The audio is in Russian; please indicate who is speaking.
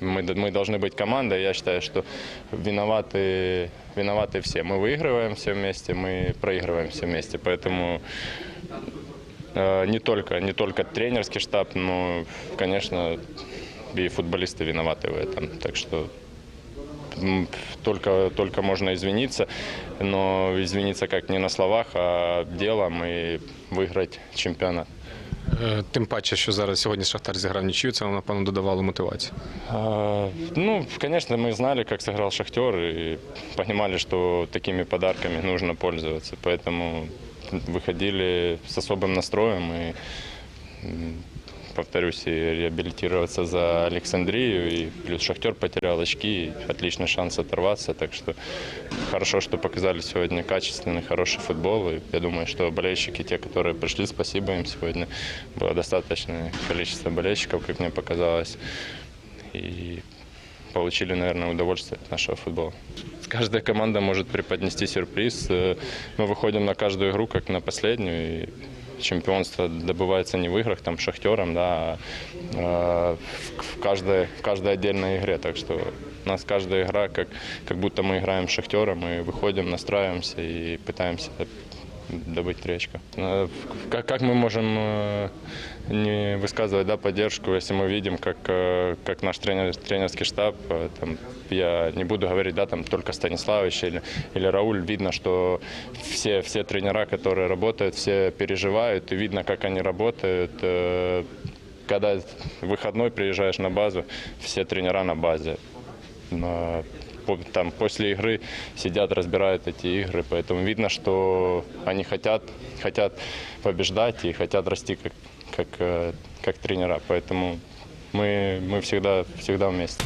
Speaker 1: мы, мы должны быть командой. Я считаю, что виноваты, виноваты все. Мы выигрываем все вместе, мы проигрываем все вместе. Поэтому э, не только, не только тренерский штаб, но, конечно, и футболисты виноваты в этом. Так что только, только можно извиниться, но извиниться как не на словах, а делом и выиграть чемпионат.
Speaker 2: Е, Тим паче, що зараз сьогодні Шахтар зіграв нічию, це напевно додавало мотивації.
Speaker 1: А, Ну, конечно, мы знали, как сыграл Шахтер, и понимали, что такими подарками нужно пользоваться. Поэтому выходили с особым настроем и, м, повторюсь, и реабилитироваться за Александрию. И плюс Шахтер потерял очки, и отличный шанс оторваться. Так что хорошо, что показали сегодня качественный, хороший футбол. И я думаю, что болельщики, те, которые пришли, спасибо им сегодня. Было достаточное количество болельщиков, как мне показалось. И получили, наверное, удовольствие от нашего футбола. Каждая команда может преподнести сюрприз. Э, Мы выходим на каждую игру, как на последнюю. И чемпионство добывается не в играх там, шахтером, да, а э, в, каждой, в каждой отдельной игре. Так что у нас каждая игра, как, как будто мы играем шахтером, и выходим, настраиваемся и пытаемся добыть три очка. Э, Как, как мы можем э, не высказывать да, поддержку, если мы видим, как, э, как наш тренер, тренерский штаб, там, я не буду говорить, да, там только Станиславович или, или Рауль, видно, что все, все тренера, которые работают, все переживают, и видно, как они работают. Когда выходной приезжаешь на базу, все тренера на базе. Там после игры сидят, разбирают эти игры, поэтому видно, что они хотят, хотят побеждать и хотят расти как, как, э, как тренера, поэтому мы, мы всегда, всегда вместе.